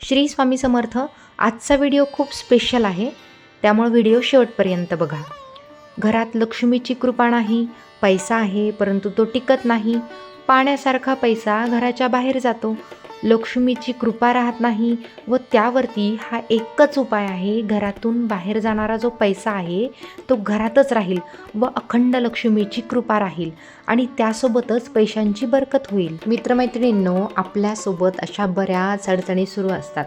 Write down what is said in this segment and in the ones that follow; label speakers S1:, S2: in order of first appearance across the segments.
S1: श्री स्वामी समर्थ आजचा व्हिडिओ खूप स्पेशल आहे. त्यामुळे व्हिडिओ शेवटपर्यंत बघा. घरात लक्ष्मीची कृपा नाही पैसा आहे परंतु तो टिकत नाही. पाण्यासारखा पैसा घराच्या बाहेर जातो. लक्ष्मीची कृपा राहत नाही व त्यावरती हा एकच उपाय आहे घरातून बाहेर जाणारा जो पैसा आहे तो घरातच राहील व अखंड लक्ष्मीची कृपा राहील आणि त्यासोबतच पैशांची बरकत होईल. मित्रमैत्रिणींनो आपल्यासोबत अशा बऱ्याच अडचणी सुरू असतात.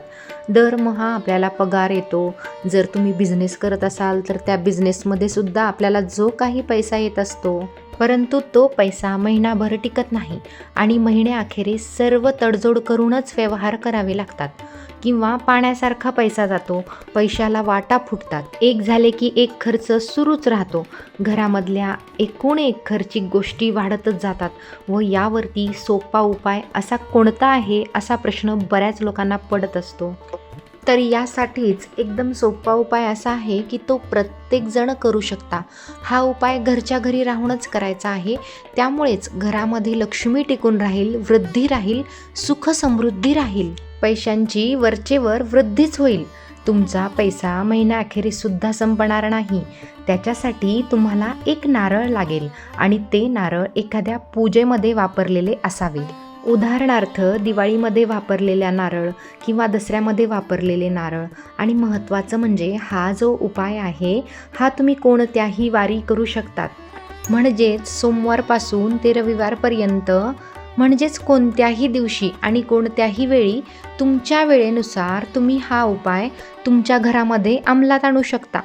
S1: दरमहा आपल्याला पगार येतो. जर तुम्ही बिझनेस करत असाल तर त्या बिझनेसमध्ये सुद्धा आपल्याला जो काही पैसा येत असतो परंतु तो पैसा महिनाभर टिकत नाही आणि महिन्याअखेरीस सर्व तडजोड करूनच व्यवहार करावे लागतात. किंवा पाण्यासारखा पैसा जातो पैशाला वाटा फुटतात. एक झाले की एक खर्च सुरूच राहतो. घरामधल्या एकूण एक खर्चिक गोष्टी वाढतच जातात व यावरती सोपा उपाय असा कोणता आहे असा प्रश्न बऱ्याच लोकांना पडत असतो. तर यासाठीच एकदम सोपा उपाय असा आहे की तो प्रत्येकजण करू शकता. हा उपाय घरच्या घरी राहूनच करायचा आहे. त्यामुळेच घरामध्ये लक्ष्मी टिकून राहील वृद्धी राहील सुख समृद्धी राहील. पैशांची वरचेवर वृद्धीच होईल. तुमचा पैसा महिना अखेरीसुद्धा संपणार नाही. त्याच्यासाठी तुम्हाला एक नारळ लागेल आणि ते नारळ एखाद्या पूजेमध्ये वापरलेले असावे. उदाहरणार्थ दिवाळीमध्ये वापरलेल्या नारळ किंवा दसऱ्यामध्ये वापरलेले नारळ. आणि महत्त्वाचं म्हणजे हा जो उपाय आहे हा तुम्ही कोणत्याही वारी करू शकतात. म्हणजेच सोमवारपासून ते रविवारपर्यंत म्हणजेच कोणत्याही दिवशी आणि कोणत्याही वेळी तुमच्या वेळेनुसार तुम्ही हा उपाय तुमच्या घरामध्ये अंमलात आणू शकता.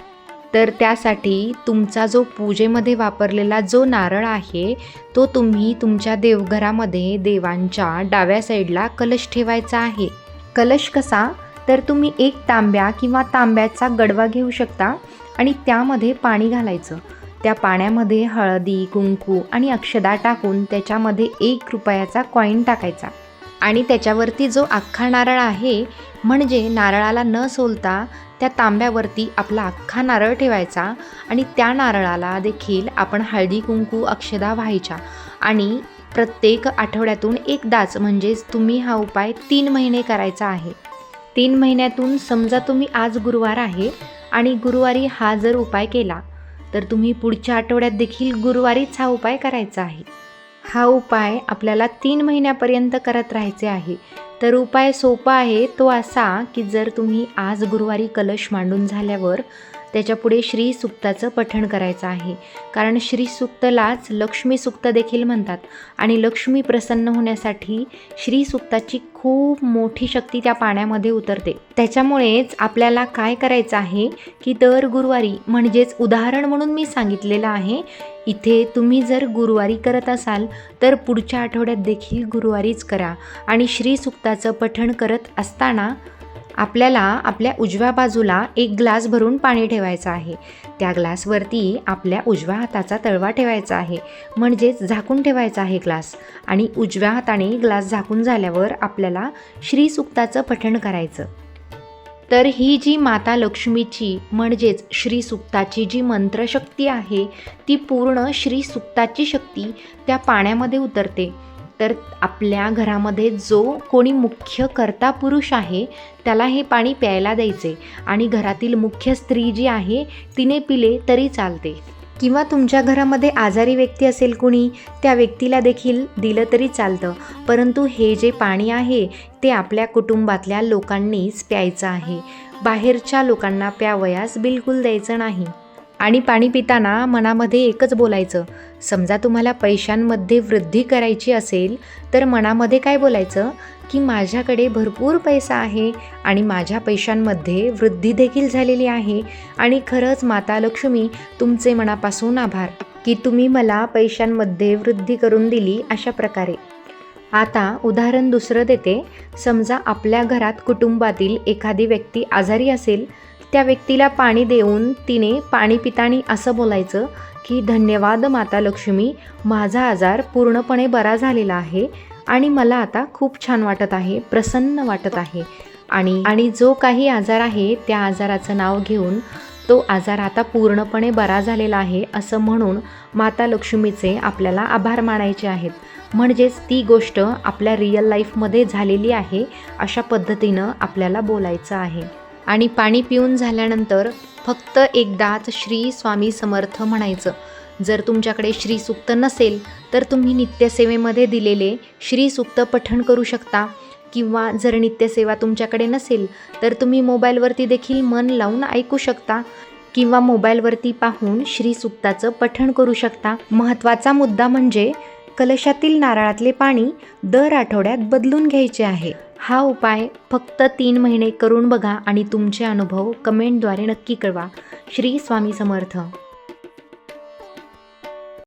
S1: तर त्यासाठी तुमचा जो पूजेमध्ये वापरलेला जो नारळ आहे तो तुम्ही तुमच्या देवघरामध्ये देवांच्या डाव्या साईडला कलश ठेवायचा आहे. कलश कसा? तर तुम्ही एक तांब्या किंवा तांब्याचा गडवा घेऊ शकता आणि त्यामध्ये पाणी घालायचं. त्या पाण्यामध्ये हळदी कुंकू आणि अक्षदा टाकून त्याच्यामध्ये एक रुपयाचा कॉईन टाकायचा. आणि त्याच्यावरती जो अख्खा नारळ आहे म्हणजे नारळाला न सोलता त्या तांब्यावरती आपला अख्खा नारळ ठेवायचा आणि त्या नारळाला देखील आपण हळदी कुंकू अक्षदा व्हायच्या. आणि प्रत्येक आठवड्यातून एकदाच म्हणजेच तुम्ही हा उपाय तीन महिने करायचा आहे. तीन महिन्यातून समजा तुम्ही आज गुरुवार आहे आणि गुरुवारी हा जर उपाय केला तर तुम्ही पुढच्या आठवड्यात देखील गुरुवारीच हा उपाय करायचा आहे. हा उपाय आपल्याला तीन महिन्यापर्यंत करत राहायचे आहे. तर उपाय सोपा आहे तो असा की जर तुम्ही आज गुरुवारी कलश मांडून झाल्यावर त्याच्यापुढे श्री सुक्ताचं पठण करायचं आहे. कारण श्री सुक्तलाच लक्ष्मी सुक्त देखील म्हणतात. आणि लक्ष्मी प्रसन्न होण्यासाठी श्री सुक्ताची खूप मोठी शक्ती त्या पाण्यामध्ये उतरते. त्याच्यामुळेच आपल्याला काय करायचं आहे की दर गुरुवारी म्हणजेच उदाहरण म्हणून मी सांगितलेलं आहे इथे तुम्ही जर गुरुवारी करत असाल तर पुढच्या आठवड्यात देखील गुरुवारीच करा. आणि श्री सुक्ताचं पठण करत असताना आपल्याला आपल्या उजव्या बाजूला एक ग्लास भरून पाणी ठेवायचं आहे. त्या ग्लासवरती आपल्या उजव्या हाताचा तळवा ठेवायचा आहे. म्हणजेच झाकून ठेवायचा आहे ग्लास. आणि उजव्या हाताने ग्लास झाकून झाल्यावर आपल्याला श्रीसुक्ताचं पठण करायचं. तर ही जी माता लक्ष्मीची म्हणजेच श्रीसुक्ताची जी मंत्रशक्ती आहे ती पूर्ण श्रीसुक्ताची शक्ती त्या पाण्यामध्ये उतरते. तर आपल्या घरामध्ये जो कोणी मुख्य कर्ता पुरुष आहे त्याला हे पाणी प्यायला द्यायचे आणि घरातील मुख्य स्त्री जी आहे तिने पिले तरी चालते. किंवा तुमच्या घरामध्ये आजारी व्यक्ती असेल कुणी त्या व्यक्तीला देखील दिलं तरी चालतं. परंतु हे जे पाणी आहे ते आपल्या कुटुंबातल्या लोकांनीच प्यायचं आहे. बाहेरच्या लोकांना प्यावयास बिलकुल द्यायचं नाही. आणि पाणी पिताना मनामध्ये एकच बोलायचं समजा तुम्हाला पैशांमध्ये वृद्धी करायची असेल तर मनामध्ये काय बोलायचं? की माझ्याकडे भरपूर पैसा आहे आणि माझ्या पैशांमध्ये वृद्धी देखील झालेली आहे आणि खरंच माता लक्ष्मी तुमचे मनापासून आभार की तुम्ही मला पैशांमध्ये वृद्धी करून दिली अशा प्रकारे. आता उदाहरण दुसरं देते. समजा आपल्या घरात कुटुंबातील एखादी व्यक्ती आजारी असेल त्या व्यक्तीला पाणी देऊन तिने पाणी पितानी असं बोलायचं की धन्यवाद माता लक्ष्मी माझा आजार पूर्णपणे बरा झालेला आहे आणि मला आता खूप छान वाटत आहे प्रसन्न वाटत आहे. आणि आणि जो काही आजार आहे त्या आजाराचं नाव घेऊन तो आजार आता पूर्णपणे बरा झालेला आहे असं म्हणून माता लक्ष्मीचे आपल्याला आभार मानायचे आहेत. म्हणजेच ती गोष्ट आपल्या रिअल लाईफमध्ये झालेली आहे अशा पद्धतीनं आपल्याला बोलायचं आहे. आणि पाणी पिऊन झाल्यानंतर फक्त एकदाच श्री स्वामी समर्थ म्हणायचं. जर तुमच्याकडे श्री सुक्त नसेल तर तुम्ही नित्यसेवेमध्ये दिलेले श्री सुक्त पठण करू शकता. किंवा जर नित्यसेवा तुमच्याकडे नसेल तर तुम्ही मोबाईलवरती देखील मन लावून ऐकू शकता. किंवा मोबाईलवरती पाहून श्री सुक्ताचं पठण करू शकता. महत्त्वाचा मुद्दा म्हणजे कलशातील नारळातले पाणी दर आठवड्यात बदलून घ्यायचे आहे. हा उपाय फक्त तीन महिने करून बघा आणि तुमचे अनुभव कमेंटद्वारे नक्की कळवा. श्री स्वामी समर्थ.